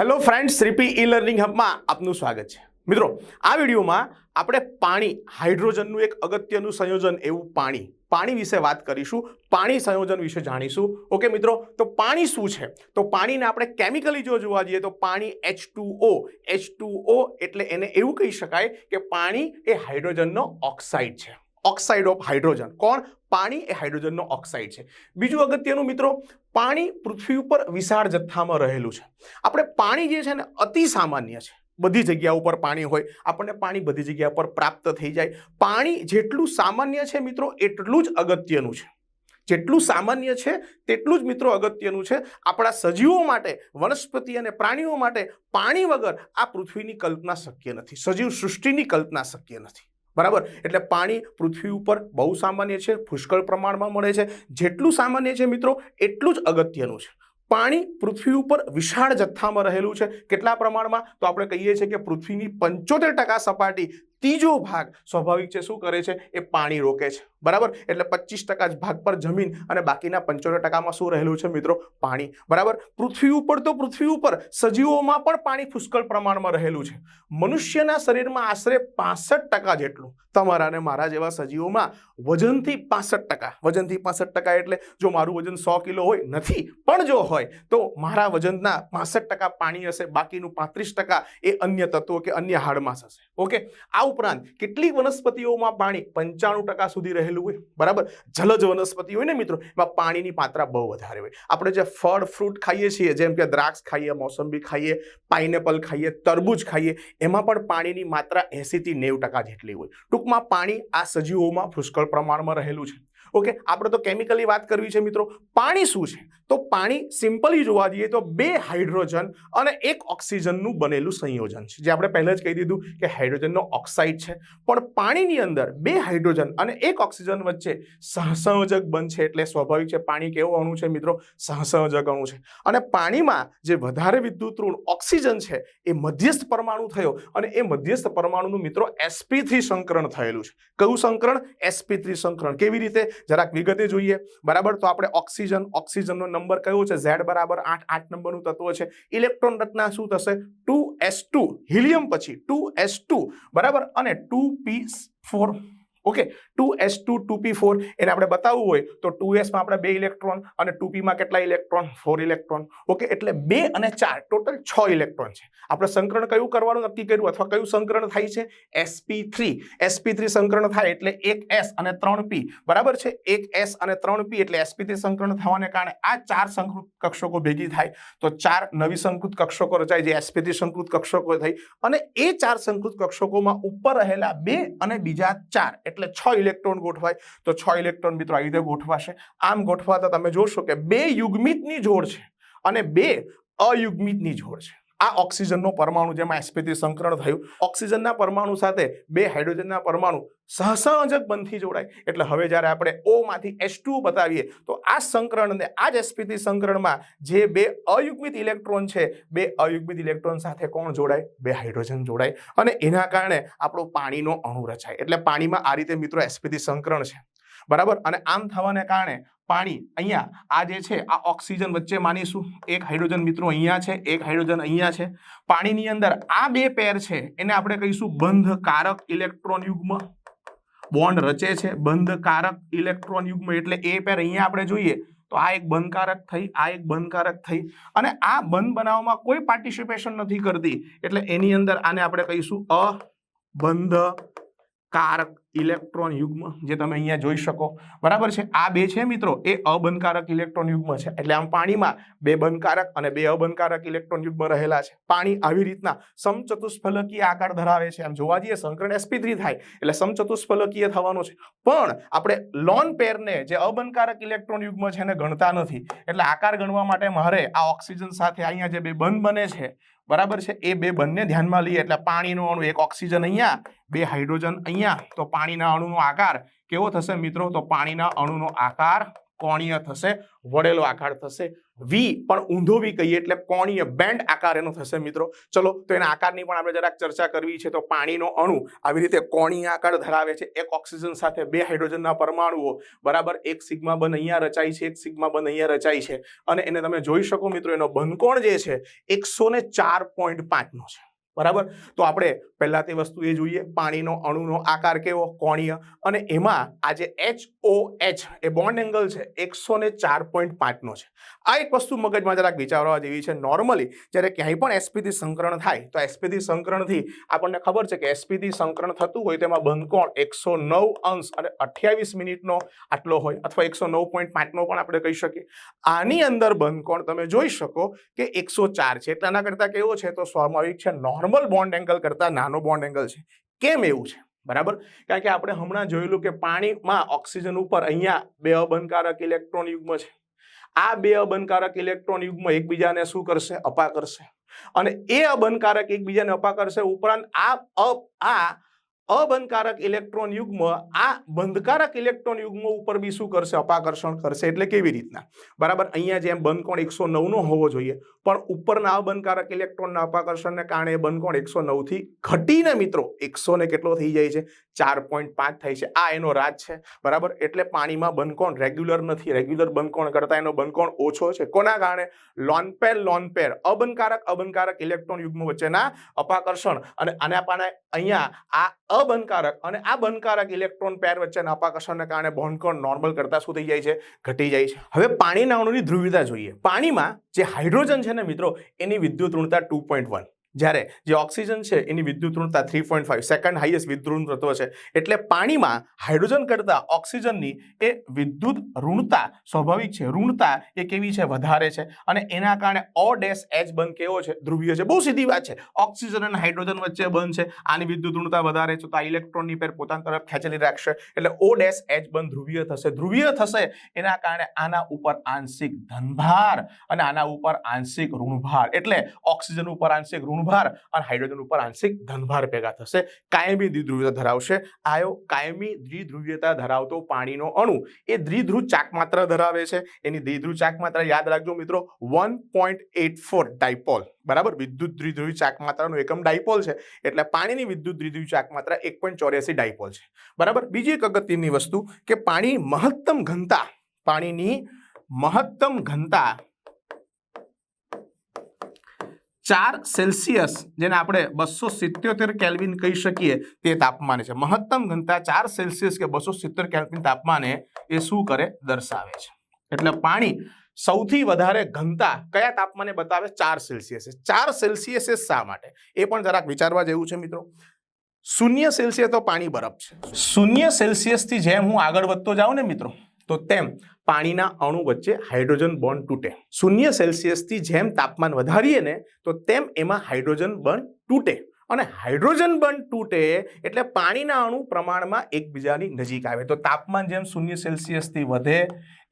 Hello friends Shripee e learning હબમાં આપનું સ્વાગત છે. મિત્રો, આ વિડીયોમાં આપણે પાણી, હાઇડ્રોજનનું એક અગત્યનું સંયોજન એવું પાણી પાણી વિશે વાત કરીશું, પાણી સંયોજન વિશે જાણીશું. ઓકે મિત્રો, તો પાણી શું છે? તો પાણીને આપણે કેમિકલી જો જોવા જઈએ તો પાણી H two O H two એટલે એને એવું કહી શકાય કે પાણી એ હાઇડ્રોજનનો ઓક્સાઇડ છે. Oxide of hydrogen. કોણ? પાણી એ હાઇડ્રોજનનો ઓક્સાઇડ છે. બીજું અગત્યનું મિત્રો, પાણી પૃથ્વી ઉપર વિશાળ જથ્થામાં રહેલું છે. આપણે પાણી જે છે ને, અતિ સામાન્ય છે. બધી જગ્યા ઉપર પાણી હોય, આપણને પાણી બધી જગ્યા પર પ્રાપ્ત થઈ જાય. પાણી જેટલું સામાન્ય છે મિત્રો, એટલું જ અગત્યનું છે. જેટલું સામાન્ય છે, તેટલું જ મિત્રો અગત્યનું છે. આપણા સજીવો માટે, વનસ્પતિ અને પ્રાણીઓ માટે પાણી વગર આ પૃથ્વીની કલ્પના શક્ય નથી. સજીવ સૃષ્ટિની કલ્પના શક્ય નથી. બરાબર? એટલે પાણી પૃથ્વી ઉપર બહુ સામાન્ય છે, પુષ્કળ પ્રમાણમાં મળે છે. જેટલું સામાન્ય છે મિત્રો, એટલું જ અગત્યનું છે. પાણી પૃથ્વી ઉપર વિશાળ જથ્થામાં રહેલું છે. કેટલા પ્રમાણમાં? તો આપણે કહીએ છીએ કે પૃથ્વીની પંચોતેર ટકા સપાટી ત્રીજો ભાગ સ્વાભાવિક છે. શું કરે છે? એ પાણી રોકે છે. બરાબર? એટલે પચીસ ટકા જ ભાગ પર જમીન અને બાકીના પંચોતેર ટકામાં શું રહેલું છે મિત્રો? પાણી. બરાબર? પૃથ્વી ઉપર તો પૃથ્વી ઉપર સજીવોમાં પણ પાણી પુષ્કળ પ્રમાણમાં રહેલું છે. મનુષ્યના શરીરમાં આશરે પાસઠ ટકા જેટલું. તમારા અને મારા જેવા સજીવોમાં વજનથી પાસઠ ટકા. વજનથી પાસઠ ટકા એટલે જો મારું વજન સો કિલો હોય, નથી, પણ જો હોય, તો મારા વજનના પાસઠ ટકા પાણી હશે, બાકીનું પાંત્રીસ ટકા એ અન્ય તત્વો કે અન્ય હાડમાં હશે. ઓકે? આ ઉપરાંત કેટલીક વનસ્પતિઓમાં પાણી પંચાણું ટકા સુધી રહેલું હોય. બરાબર? જલજ વનસ્પતિ હોય ને મિત્રો, એમાં પાણીની માત્રા બહુ વધારે હોય. આપણે જે ફળ, ફ્રૂટ ખાઈએ છીએ, જેમ કે દ્રાક્ષ ખાઈએ, મોસંબી ખાઈએ પાઇનેપલ ખાઈએ, તરબૂચ ખાઈએ, એમાં પણ પાણીની માત્રા એંસીથી નેવું ટકા જેટલી હોય. ટૂંકમાં પાણી આ સજીવોમાં પુષ્કળ પ્રમાણમાં રહેલું છે. ઓકે, આપણે તો કેમિકલી વાત કરવી છે મિત્રો. પાણી શું છે? તો પાણી સિમ્પલી જોવા જઈએ તો બે હાઇડ્રોજન અને એક ઓક્સિજનનું બનેલું સંયોજન છે. જે આપણે પહેલાં જ કહી દીધું કે હાઇડ્રોજનનો ઓક્સાઇડ છે. પણ પાણીની અંદર બે હાઇડ્રોજન અને એક ઓક્સિજન વચ્ચે સહસંયોજક બનશે એટલે સ્વાભાવિક છે પાણી કેવું અણુ છે મિત્રો? સહસંયોજક અણુ છે. અને પાણીમાં જે વધારે વિદ્યુત ઋણ ઓક્સિજન છે એ મધ્યસ્થ પરમાણુ થયો અને એ મધ્યસ્થ પરમાણુનું મિત્રો એસપી થ્રી સંકરણ થયેલું છે. કયું સંકરણ? SP three સંકરણ. કેવી રીતે? જરાક વિગતે જોઈએ. બરાબર? તો આપણે ઓક્સિજન, ઓક્સિજનનો નંબર કયો છે? ઝેડ બરાબર આઠ આઠ નંબરનું તત્વ છે. ઇલેક્ટ્રોન રચના શું થશે? ટુ એસ ટુ, હિલિયમ પછી ટુ એસ ટુ, બરાબર? અને two P four okay two S two two P four એને આપણે બતાવવું હોય તો ટુ એસમાં આપણે બે ઇલેક્ટ્રોન અને ટુ પીમાં કેટલા ઇલેક્ટ્રોન ફોર ઇલેક્ટ્રોન ઓકે એટલે બે અને ચાર ટોટલ છ ઇલેક્ટ્રોન છે. આપણે સંકરણ કયું કરવાનું, નક્કી કર્યું? અથવા કયું સંકરણ થાય છે? એસપી થ્રી એસપી થ્રી સંકરણ થાય એટલે એક એસ અને ત્રણ પી બરાબર છે? એક એસ અને ત્રણ પી એટલે એસપી સંકરણ થવાને કારણે આ ચાર સંકૃત કક્ષકો ભેગી થાય. તો ચાર નવી સંકૃત કક્ષકો રચાય જે એસપી થ્રી સંકૃત કક્ષકો થઈ. અને એ ચાર સંકૃત કક્ષકોમાં ઉપર રહેલા બે અને બીજા ચાર, એટલે છ ઇલેક્ટ્રોન ગોઠવાય. તો છ ઇલેક્ટ્રોન મિત્રો આવી રીતે ગોઠવાશે. આમ ગોઠવાતા તમે જોશો કે બે યુગ્મિતની જોડ છે અને બે અયુગ્મિતની જોડ છે. આ ઓક્સિજનનો પરમાણુ જેમાં એસપીથી સંકરણ થયું, ઓક્સિજનના પરમાણુ સાથે બે હાઇડ્રોજનના પરમાણુ સહસંયોજક બંધથી જોડાય. એટલે હવે જ્યારે આપણે ઓમાંથી એસ ટુ બતાવીએ, તો આ સંકરણને, આ જ એસપીથી સંકરણમાં જે બે અયુગ્મિત ઇલેક્ટ્રોન છે, બે અયુગ્મિત ઇલેક્ટ્રોન સાથે કોણ જોડાય? બે હાઇડ્રોજન જોડાય. અને એના કારણે આપણો પાણીનો અણુ રચાય. એટલે પાણીમાં આ રીતે મિત્રો એસપીથી સંકરણ છે. બરાબર? અને આમ થવાને કારણે પાણી અહીંયા આ જે છે આ ઓક્સિજન વચ્ચે માનીશું. એક હાઇડ્રોજન મિત્રો અહીંયા છે એક હાઇડ્રોજન અહીંયા છે. પાણીની અંદર આ બે પેર છે એને આપણે કહીશું બંધકારક ઇલેક્ટ્રોન યુગ્મ. બોન્ડ રચે છે બંધકારક ઇલેક્ટ્રોન યુગ્મ એટલે એ પેર અહીંયા આપણે જોઈએ તો આ એક બંધકારક થઈ આ એક બંધકારક થઈ. અને આ બંધ બનાવવામાં કોઈ પાર્ટિસિપેશન નથી કરતી. એટલે એની અંદર આને આપણે કહીશું અબંધ કારક ઇલેક્ટ્રોન યુગ્મ જે તમે અહીંયા જોઈ શકો. બરાબર છે? આ બે છે મિત્રો, એ અબંધકારક ઇલેક્ટ્રોન યુગ્મ છે. એટલે આમ પાણીમાં બે બંધકારક અને બે અબંધકારક ઇલેક્ટ્રોન યુગ્મ રહેલા છે. પાણી આવી રીતના સમચતુષ્ફલકીય આકાર ધરાવે છે. આમ જોવા જઈએ સંકરણ sp3 થાય, એટલે સમચતુષ્ફલકીય થવાનું છે. પણ આપણે લોન પેરને જે અબંધકારક ઇલેક્ટ્રોન યુગ્મ છે એને ગણતા નથી. એટલે આકાર ગણવા માટે મારે આ ઓક્સિજન સાથે અહીંયા જે બે બંધ બને છે બરાબર છે? એ બે બંને ધ્યાનમાં લઈએ એટલે પાણીનો અણુ, એક ઓક્સિજન અહીંયા, બે હાઇડ્રોજન અહીંયા, તો પાણીના અણુનો આકાર કેવો થશે મિત્રો? તો પાણીના અણુનો આકાર કોણીય થશે, વળેલો આકાર થશે. વી પણ ઊંધો વી કહીએ એટલે કોણીય બેન્ડ આકાર એનો થશે મિત્રો. ચલો, તો એના આકારની પણ આપણે જરાક ચર્ચા કરવી છે, તો પાણીનો અણુ આવી રીતે કોણીય આકાર ધરાવે છે. એક ઓક્સિજન સાથે બે હાઇડ્રોજનના પરમાણુઓ. બરાબર, એક સિગ્મા બન અહીંયા રચાય છે, એક સિગ્મા બન અહીંયા રચાય છે. અને એને તમે જોઈ શકો મિત્રો, એનો બંધકોણ જે છે, એકસો ને ચાર પોઈન્ટ પાંચનો છે. બરાબર? તો આપણે પહેલાં તે વસ્તુ એ જોઈએ, પાણીનો અણુનો આકાર કેવો, કોણીય, અને એમાં આ જે એચ ઓ એચ એ બોન્ડ એંગલ છે, એકસો ને ચાર પોઈન્ટ પાંચનો છે. આ એક વસ્તુ મગજમાં જરાક વિચારવા જેવી છે. નોર્મલી જ્યારે ક્યાંય પણ એસપીથી સંકરણ થાય, તો એસપીથી સંકરણથી આપણને ખબર છે કે એસપીથી સંકરણ થતું હોય તેમાં બંધકોણ એકસો નવ અંશ અને અઠ્યાવીસ મિનિટનો આટલો હોય, અથવા એકસો નવ પોઈન્ટ પાંચનો પણ આપણે કહી શકીએ. આની અંદર બંધકોણ તમે જોઈ શકો કે એકસો ચાર છે. એટલે આના કરતાં કેવો છે? તો સ્વાભાવિક છે નોર્મલ બોન્ડ એંગલ કરતાં નાનો બોન્ડ એંગલ છે. કેમ એવું છે? બરાબર? કારણ કે આપણે હમણાં જોયેલું કે પાણીમાં ઓક્સિજન ઉપર અહીંયા બે અબંધકારક ઇલેક્ટ્રોન યુગ્મ છે. આ બે અબંધકારક ઇલેક્ટ્રોન યુગ્મ એકબીજાને શું કરશે? અપા કરશે. અને એ અબંધકારક એકબીજાને અપા કરશે ઉપરાંત આ અપ, આ અબંધકારક ઇલેક્ટ્રોન યુગ્મ આ બંધકારક ઇલેક્ટ્રોન યુગ્મ ઉપર બી શું કરશે? અપાકર્ષણ કરશે એટલે કેવી રીતના. બરાબર? અહીંયા જેમ બંધકોણ એકસો નવનો હોવો જોઈએ. પણ ઉપરના અબંધકારક ઇલેક્ટ્રોનના અપાકર્ષણને કારણે બંધકોણ એકસો નવથી ઘટીને મિત્રો, એકસો ને કેટલો થઈ જાય છે? ચાર પોઈન્ટ પાંચ થાય છે. આ એનો રાજ છે. બરાબર? એટલે પાણીમાં બંધકોણ રેગ્યુલર નથી. રેગ્યુલર બંધકોણ કરતાં એનો બંધકોણ ઓછો છે. કોના કારણે? લોનપેર લોનપેર. અબંધકારક અબંધકારક ઇલેક્ટ્રોન યુગ્મ વચ્ચેના અપાકર્ષણ. અને આના પાને અહીંયા આ અબંધકારક અને આ બંધકારક ઇલેક્ટ્રોન પેર વચ્ચેના અપાકર્ષણને કારણે બંધકોણ નોર્મલ કરતા શું થઈ જાય છે? ઘટી જાય છે. હવે પાણીના અણુની ધ્રુવીયતા જોઈએ. પાણીમાં જે હાઇડ્રોજન છે ને મિત્રો, એની વિદ્યુત ઋણતા ટુ પોઈન્ટ વન જ્યારે જે ઓક્સિજન છે એની વિદ્યુત ઋણતા three point five second highest વિદ્યુત તત્વ છે. એટલે પાણીમાં હાઇડ્રોજન કરતાં ઓક્સિજનની એ વિદ્યુત ઋણતા સ્વાભાવિક છે. ઋણતા એ કેવી છે? વધારે છે. અને એના કારણે ઓ ડેશ એચ બંધ કેવો છે? ધ્રુવીય છે. બહુ સીધી વાત છે. ઓક્સિજન અને હાઇડ્રોજન વચ્ચે બંધ છે. આની વિદ્યુત ઋણતા વધારે છે તો આ ઇલેક્ટ્રોનની પેર પોતાની તરફ ખેંચેલી રાખશે. એટલે ઓ ડેશ એચ બંધ ધ્રુવીય થશે. ધ્રુવીય થશે એના કારણે આના ઉપર આંશિક ધનભાર અને આના ઉપર આંશિક ઋણભાર. એટલે ઓક્સિજન ઉપર આંશિક ઋણભાર અને હાઇડ્રોજન ઉપર આંશિક ધનભાર ભેગા થશે. કાયમી દ્વિધ્રુવીયતા ધરાવશે. આયો, કાયમી દ્વિધ્રુવીયતા ધરાવતો પાણીનો અણુ એ દ્વિધ્રુવ ચાકમાત્રા ધરાવે છે. એની દ્વિધ્રુવ ચાકમાત્રા યાદ રાખજો મિત્રો one point eight four dipole બરાબર? વિદ્યુત દ્વિધ્રુવી ચાકમાત્રાનું એકમ ડાયપોલ છે. એટલે પાણીની વિદ્યુત દ્વિધ્રુવી ચાકમાત્રા એક પોઈન્ટ ચોર્યાસી ડાયપોલ છે. બરાબર? બીજી એક અગત્યની વસ્તુ કે પાણી મહત્તમ ઘનતા, પાણીની મહત્તમ ઘનતા ચાર સેલ્સિયસ, જેને આપણે બસો સિત્યોતેર કેલ્વિન કહી શકીએ, તે તાપમાને છે. મહત્તમ ઘનતા ચાર સેલ્સિયસ કે બસો સિત્તેર કેલ્વિન તાપમાને એ શું કરે? દર્શાવે છે. એટલે પાણી સૌથી વધારે ઘનતા કયા તાપમાને બતાવે? ચાર સેલ્સિયસ ચાર સેલ્સિયસ શા માટે? એ પણ જરાક વિચારવા જેવું છે મિત્રો. શૂન્ય સેલ્સિયસ તો પાણી બરફ છે. શૂન્ય સેલ્સિયસથી જેમ હું આગળ વધતો જાઉં ને મિત્રો તો તેમ પાણીના અણુ વચ્ચે હાઇડ્રોજન બોન્ડ તૂટે. શૂન્ય સેલ્સિયસથી જેમ તાપમાન વધારીએ ને, તો તેમ એમાં હાઇડ્રોજન બંધ તૂટે. અને હાઇડ્રોજન બંધ તૂટે એટલે પાણીના અણુ પ્રમાણમાં એકબીજાની નજીક આવે. તો તાપમાન જેમ શૂન્ય સેલ્સિયસથી વધે,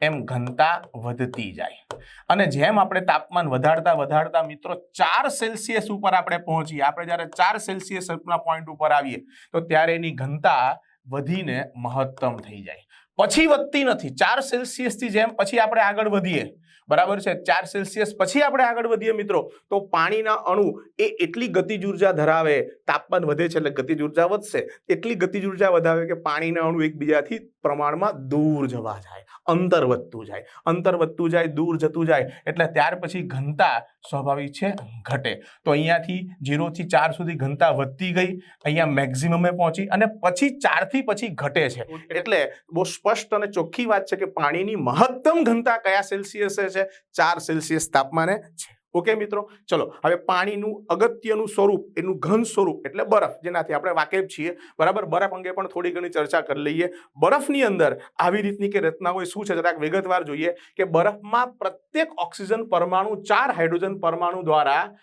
એમ ઘનતા વધતી જાય. અને જેમ આપણે તાપમાન વધારતા વધારતા મિત્રો, ચાર સેલ્સિયસ ઉપર આપણે પહોંચીએ. આપણે જ્યારે ચાર સેલ્સિયસના પોઈન્ટ ઉપર આવીએ, તો ત્યારે એની ઘનતા વધીને મહત્તમ થઈ જાય. પછી વધતી નથી. ચાર સેલ્સિયસથી જેમ પછી આપણે આગળ વધીએ. બરાબર છે? ચાર સેલ્સિયસ પછી આપણે આગળ વધીએ મિત્રો. તો પાણીના અણુ એ એટલી ગતિજ ઊર્જા ધરાવે, તાપમાન વધે છે એટલે ગતિજ ઊર્જા વધશે. એટલી ગતિજ ઊર્જા વધારે કે પાણીના અણુ એકબીજાથી પ્રમાણમાં દૂર જવા જાય અંતર વધતું જાય. અંતર વધતું જાય દૂર જતું જાય એટલે ત્યાર પછી ઘનતા સ્વાભાવિક છે ઘટે. તો અહીંયાથી જીરોથી ચાર સુધી ઘનતા વધતી ગઈ અહીંયા મેક્ઝિમમે પહોંચી અને પછી ચારથી પછી ઘટે છે. એટલે બહુ સ્પષ્ટ અને ચોખ્ખી વાત છે કે પાણીની મહત્તમ ઘનતા કયા સેલ્સિયસે છે? ચાર સેલ્સિયસ તાપમાને છે. ઓકે મિત્રો? ચલો, હવે પાણીનું અગત્યનું સ્વરૂપ, એનું ઘન સ્વરૂપ, એટલે બરફ, જેનાથી આપણે વાકેફ છીએ. બરાબર? બરફ અંગે પણ થોડી ઘણી ચર્ચા કરી લઈએ. બરફની અંદર આવી રીતની કે રચનાઓ શું છે? જરાક વિગતવાર જોઈએ કે બરફમાં પ્રત્યેક ઓક્સિજન પરમાણુ ચાર હાઇડ્રોજન પરમાણુ દ્વારા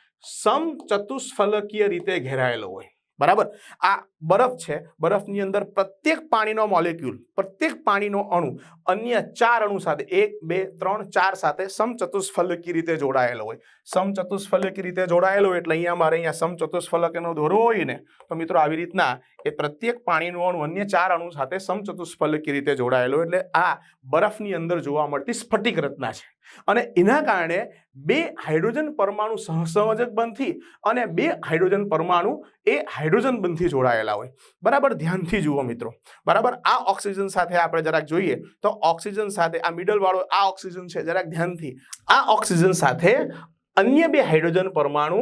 સમચતુષ્ફલકીય રીતે ઘેરાયેલો હોય. બરાબર? આ બરફ છે. બરફની અંદર પ્રત્યેક પાણીનો મોલેક્યુલ પ્રત્યેક પાણીનો અણુ અન્ય ચાર અણુ સાથે, એક, બે, ત્રણ, ચાર સાથે સમચતુષ્ફલકી રીતે જોડાયેલો હોય. સમચતુષ્ફલકી રીતે જોડાયેલો હોય એટલે અહીંયા મારે અહીંયા સમચતુષ્ફલક એનો દોરવો હોય ને, તો મિત્રો આવી રીતના એ પ્રત્યેક પાણીનો અણુ અન્ય ચાર અણુ સાથે સમચતુષ્ફલકી રીતે જોડાયેલો એટલે આ બરફની અંદર જોવા મળતી સ્ફટિક રચના છે. અને એના કારણે બે હાઇડ્રોજન પરમાણુ સહસંયોજક બંધથી અને બે હાઇડ્રોજન પરમાણુ એ હાઇડ્રોજન બંધથી જોડાયેલા હોય. બરાબર ધ્યાનથી જુઓ મિત્રો. બરાબર આ ઓક્સિજન સાથે આપણે જરાક જોઈએ તો ઓક્સિજન સાથે આ મિડલ વાળો આ ઓક્સિજન છે જરાક ધ્યાનથી. આ ઓક્સિજન સાથે અન્ય બે હાઇડ્રોજન પરમાણુ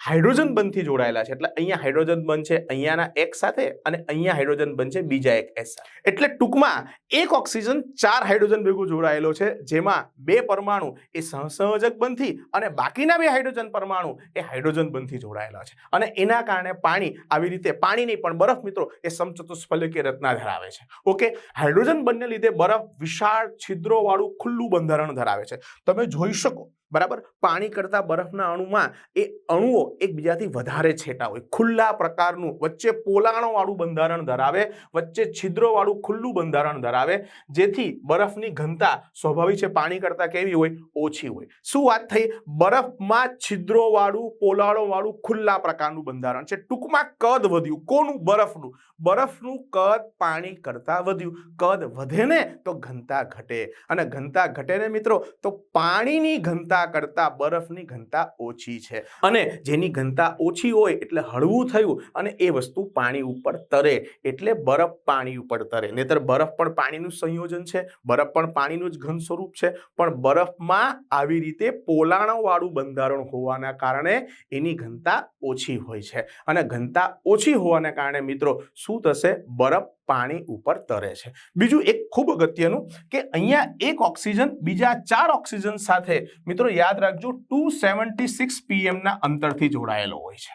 હાઇડ્રોજન બંધથી જોડાયેલા છે. એટલે અહીંયા હાઇડ્રોજન બંધ છે, અહીંયાના એક સાથે અને અહીંયા હાઇડ્રોજન બંધ છે, બીજા એક એસ એટલે ટૂંકમાં એક ઓક્સિજન ચાર હાઇડ્રોજન ભેગું જોડાયેલો છે, જેમાં બે પરમાણુ એ સહસંયોજક બંધથી અને બાકીના બે હાઇડ્રોજન પરમાણુ એ હાઇડ્રોજન બંધથી જોડાયેલા છે. અને એના કારણે પાણી આવી રીતે પાણી નહીં પણ બરફ, મિત્રો, એ સમચતુષ્ફલકીય રચના ધરાવે છે. ઓકે હાઇડ્રોજન બંને લીધે બરફ વિશાળ છિદ્રોવાળું ખુલ્લું બંધારણ ધરાવે છે. તમે જોઈ શકો બરાબર? પાણી કરતાં બરફના અણુમાં એ અણુઓ એકબીજાથી વધારે છેટા હોય. ખુલ્લા પ્રકારનું, વચ્ચે પોલાણોવાળું બંધારણ ધરાવે, વચ્ચે છિદ્રોવાળું ખુલ્લું બંધારણ ધરાવે, જેથી બરફની ઘનતા સ્વાભાવિક છે પાણી કરતાં કેવી હોય? ઓછી હોય. શું વાત થઈ? બરફમાં છિદ્રોવાળું પોલાળોવાળું ખુલ્લા પ્રકારનું બંધારણ છે. ટૂંકમાં કદ વધ્યું. કોનું? બરફનું. બરફનું કદ પાણી કરતાં વધ્યું. કદ વધે ને તો ઘનતા ઘટે. અને ઘનતા ઘટે ને મિત્રો, તો પાણીની ઘનતા કરતા બરફની ઘનતા ઓછી છે. અને જેની ઘનતા ઓછી હોય એટલે હળવું થયું અને એ વસ્તુ પાણી ઉપર તરે. એટલે બરફ પાણી ઉપર તરે. નહીતર બરફ પણ પાણીનું સંયોજન છે. બરફ પણ પાણીનું જ ઘન સ્વરૂપ છે. પણ બરફમાં આવી રીતે પોલાણવાળું બંધારણ હોવાના કારણે એની ઘનતા ઓછી હોય છે. અને ઘનતા ઓછી હોવાના કારણે મિત્રો શું થશે? બરફ પાણી ઉપર તરે છે. બીજું એક ખૂબ અગત્યનું કે અહીંયા એક ઓક્સિજન, બીજા ચાર ઓક્સિજન સાથે, મિત્રો યાદ રાખજો, ટુ સેવન્ટી સિક્સ પીએમના અંતરથી જોડાયેલો હોય છે.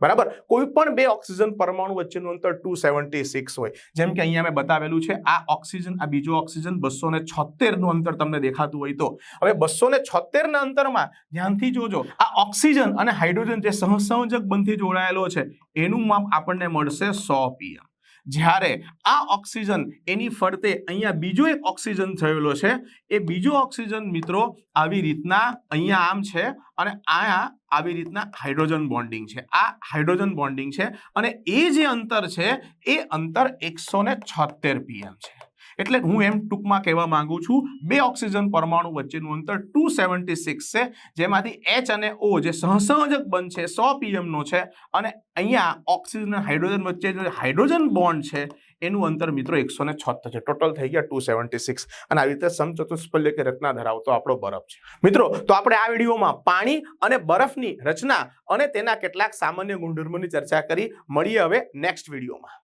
બરાબર? કોઈ પણ બે ઓક્સિજન પરમાણુ વચ્ચેનું અંતર ટુ સેવન્ટી સિક્સ હોય. જેમ કે અહીંયા મેં બતાવેલું છે, આ ઓક્સિજન, આ બીજો ઓક્સિજન બસો ને છોતેરનું અંતર તમને દેખાતું હોય તો. હવે બસો ને છોતેરના અંતરમાં ધ્યાનથી જોજો, આ ઓક્સિજન અને હાઇડ્રોજન જે સહસંયોજક બંધથી જોડાયેલો છે, એનું માપ આપણને મળશે સો પીએમ જ્યારે આ ઓક્સિજન એની ફરતે અહીંયા બીજો એક ઓક્સિજન થયેલો છે, એ બીજો ઓક્સિજન મિત્રો આવી રીતના અહીંયા આમ છે અને આ આવી રીતના હાઇડ્રોજન બોન્ડિંગ છે. આ હાઇડ્રોજન બોન્ડિંગ છે અને એ જે અંતર છે, એ અંતર એકસો ને છોતેર પીએમ છે. એટલે હું એમ ટૂંકમાં કહેવા માંગુ છું, બે ઓક્સિજન પરમાણુ વચ્ચેનું અંતર ટુ સેવન્ટી સિક્સ છે, જેમાંથી એચ અને ઓ જે સહસંયોજક બંધ છે, સો પીએમનો છે, અને અહીંયા ઓક્સિજન અને હાઇડ્રોજન વચ્ચે જે હાઇડ્રોજન બોન્ડ છે, એનું અંતર મિત્રો એકસો ને છોતેર છે. ટોટલ થઈ ગયા ટુ સેવન્ટી સિક્સ. અને આવી રીતે સમચતુષ્પલ્ય કે રચના ધરાવતો આપણો બરફ છે. મિત્રો, તો આપણે આ વિડીયોમાં પાણી અને બરફની રચના અને તેના કેટલાક સામાન્ય ગુણધર્મોની ચર્ચા કરી. મળીએ હવે નેક્સ્ટ વિડીયોમાં.